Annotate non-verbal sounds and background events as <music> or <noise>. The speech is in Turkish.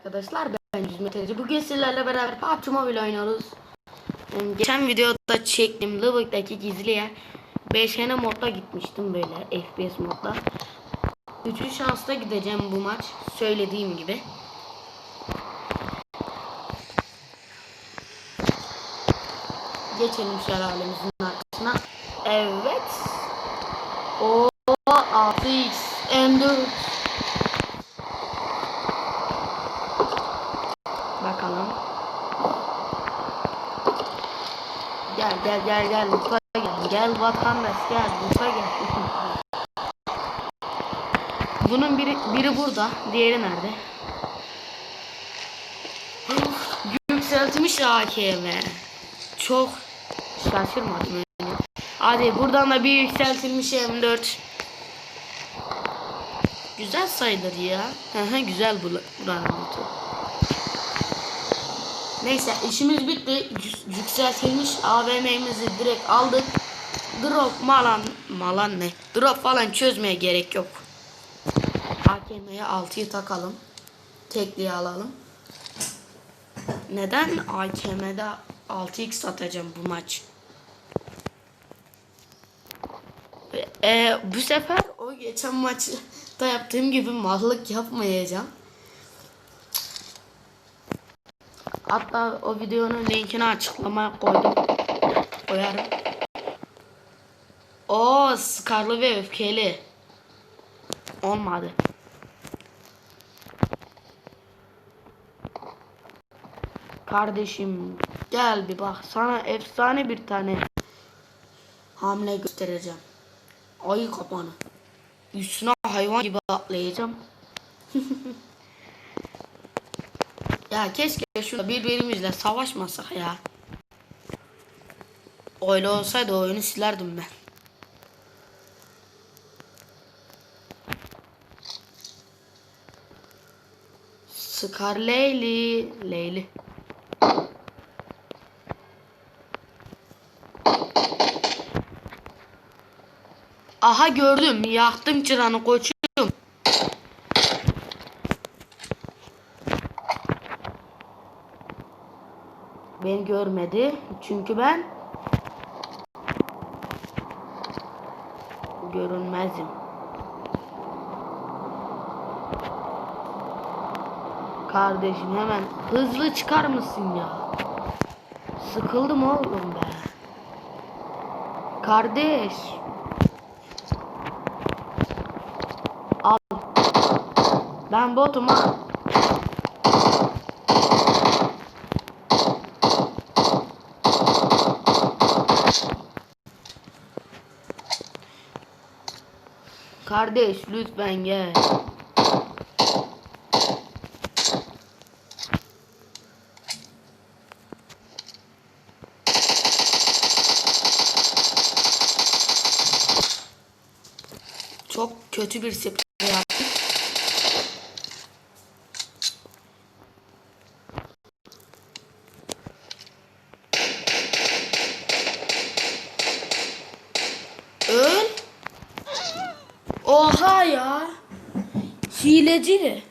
Arkadaşlar ben Yüzme Teci. Bugün sizlerle beraber PUBG Mobile oynuyoruz. Geçen videoda çektim Lubbock'taki gizli yer. 5N modda gitmiştim böyle FPS modda. Üçüncü şansla gideceğim bu maç. Söylediğim gibi. Geçelim şelalemizin arkasına. Evet. O 6x M4 Bakalım. Gel gel gel gel Lufa gel. Gel vatandaş gel Lufa gel. Bunun biri biri burada, diğeri nerede? Yükseltmiş AKM. Çok şaşırmadım öyle. Hadi buradan da bir yükseltilmiş M4. Güzel sayılır ya. Hı güzel bu notu. Neyse işimiz bitti. Yü- Yükseltilmiş AVM'mizi direkt aldık. Drop malan malan ne? Drop falan çözmeye gerek yok. AKM'ye 6'yı takalım. Tekliği alalım. Neden AKM'de 6x satacağım bu maç? Ee, bu sefer o geçen maçta yaptığım gibi mallık yapmayacağım. Hatta o videonun linkini açıklamaya koydum. Koyarım. O sıkarlı ve öfkeli. Olmadı. Kardeşim gel bir bak sana efsane bir tane hamle göstereceğim. Ayı kapanı. Üstüne hayvan gibi atlayacağım. <laughs> Ya keşke şurada birbirimizle savaşmasak ya. Öyle olsaydı oyunu silerdim ben. Sıkar Leyli. Leyli. Aha gördüm. Yaktım çıranı koçum. Beni görmedi. Çünkü ben görünmezim. Kardeşim hemen hızlı çıkar mısın ya? Sıkıldım oğlum be. Kardeş. Al. Ben botum ha. Kardeş lütfen gel. Çok kötü bir sprey Oha ya. Hileci.